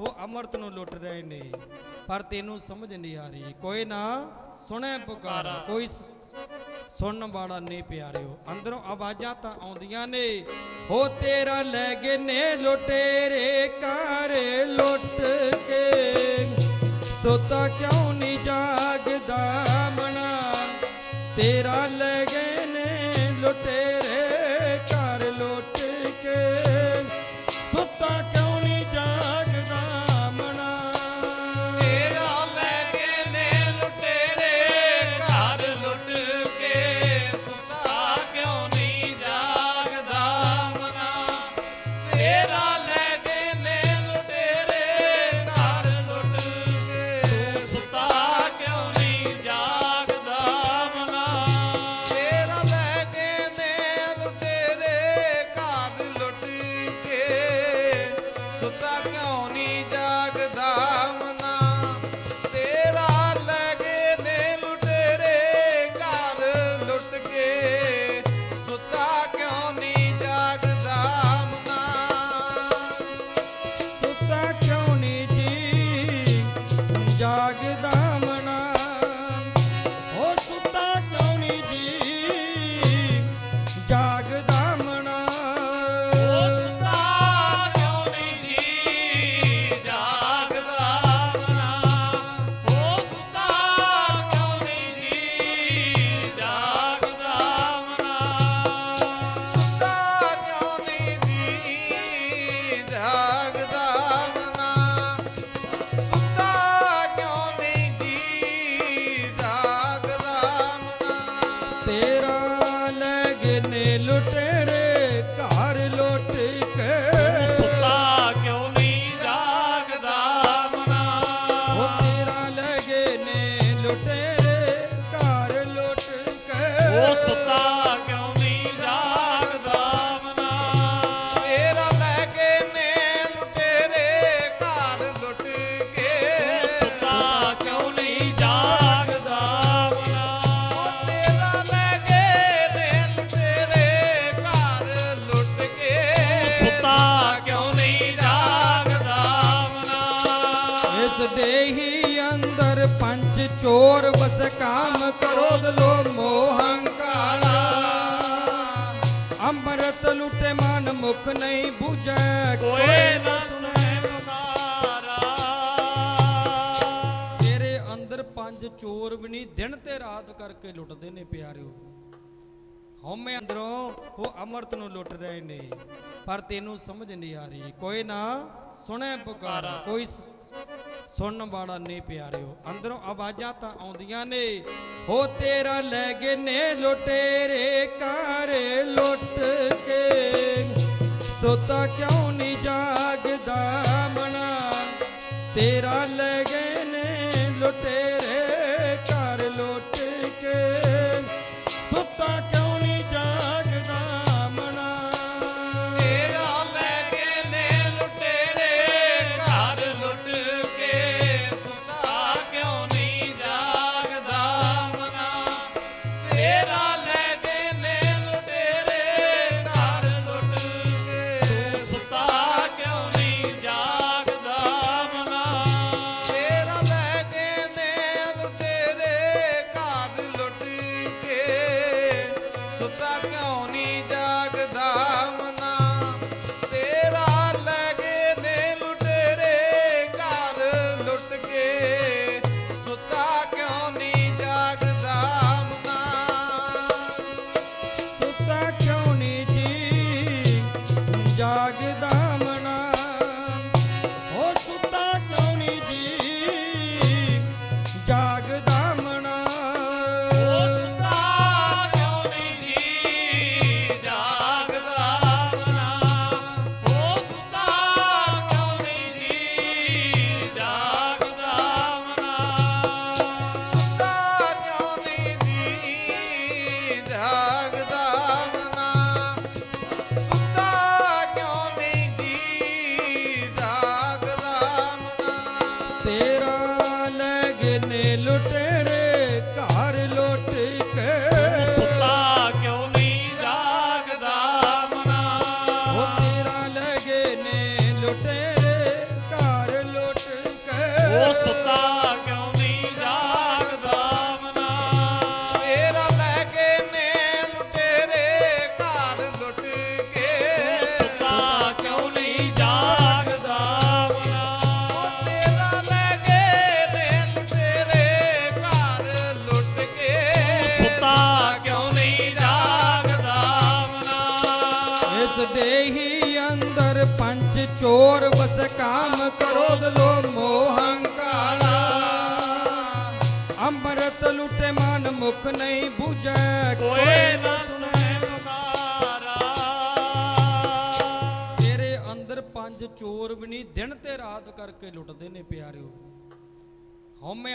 ਉਹ ਅਮਰਤ ਨੂੰ ਲੁੱਟ ਰਹੇ ਨੇ ਪਰ ਤੈਨੂੰ ਸਮਝ ਨਹੀਂ ਆ ਰਹੀ। ਕੋਈ ਨਾ ਸੁਣੇ ਪੁਕਾਰਾ ਕੋਈ ਸੁਣਨ ਵਾਲਾ ਨਹੀਂ ਪਿਆਰਿਓ। ਅੰਦਰੋਂ ਆਵਾਜ਼ਾਂ ਤਾਂ ਆਉਂਦੀਆਂ ਨੇ ਹੋ ਤੇਰਾ ਲੈ ਗਏ ਨੇ ਲੁਟੇਰੇ ਘਰ ਲੁੱਟ ਕੇ। ਸੋਤਾ ਕਿਉਂ ਨਹੀਂ ਜਾਗਦਾ ਮਨਾ? ਤੇਰਾ ਲੈ ਗਏ ਨੇ ਲੁਟੇਰੇ ਦੇਹੀ ਅੰਦਰ ਪੰਜ ਚੋਰ ਵਸ ਕਾਮ ਕਰੋਦ ਲੋਭ ਮੋਹ ਹੰਕਾਰਾ ਅੰਮ੍ਰਿਤ ਲੁਟੇ ਮਨ ਮੁਖ ਨਹੀਂ 부ਜੈ ਕੋਏ ਨਾ ਸੁਣੇ ਪੁਕਾਰਾ। ਤੇਰੇ ਅੰਦਰ ਪੰਜ ਚੋਰ ਵੀ ਨਹੀਂ ਦਿਨ ਤੇ ਰਾਤ ਕਰਕੇ ਲੁੱਟਦੇ ਨੇ ਪਿਆਰਿਓ। ਹਉਮੈ ਅੰਦਰੋਂ ਉਹ ਅਮਰਤ ਨੂੰ ਲੁੱਟ ਰਹੇ ਨੇ ਪਰ ਤੈਨੂੰ ਸਮਝ ਨਹੀਂ ਆ ਰਹੀ। ਕੋਈ ਨਾ ਸੁਣੇ ਪੁਕਾਰਾ। ਕੋਈ ਸੁਣਨ ਵਾਲਾ ਨਹੀਂ ਪਿਆਰਿਓ, ਅੰਦਰੋਂ ਆਵਾਜ਼ਾਂ ਤਾਂ ਆਉਂਦੀਆਂ ਨੇ। ਹੋ ਤੇਰਾ ਲੈ ਗਏ ਨੇ ਲੁਟੇਰੇ ਘਰ ਲੁੱਟ ਕੇ। ਸੋਤਾ ਕਿਉਂ ਨਹੀਂ ਜਾਗਦਾ ਮਨਾ? ਤੇਰਾ ਲੈ ਗਏ ਅੰਦਰ ਪੰਜ ਚੋਰ ਵਸ ਕਾਮ ਕ੍ਰੋਧ ਲੋਭ ਮੋਹ ਹੰਕਾਰਾ ਅੰਮ੍ਰਿਤ ਲੁਟੇ ਮਨ ਮੁਖ ਨਹੀਂ ਬੁਝੈ ਕੋਏ ਨਾ ਸੁਣੇ ਪੁਕਾਰਾ। ਤੇਰੇ ਅੰਦਰ ਪੰਜ ਚੋਰ ਵੀ ਨਹੀਂ ਦਿਨ ਤੇ ਰਾਤ ਕਰਕੇ ਲੁੱਟਦੇ ਨੇ ਪਿਆਰਿਓ। ਹਉਮੈ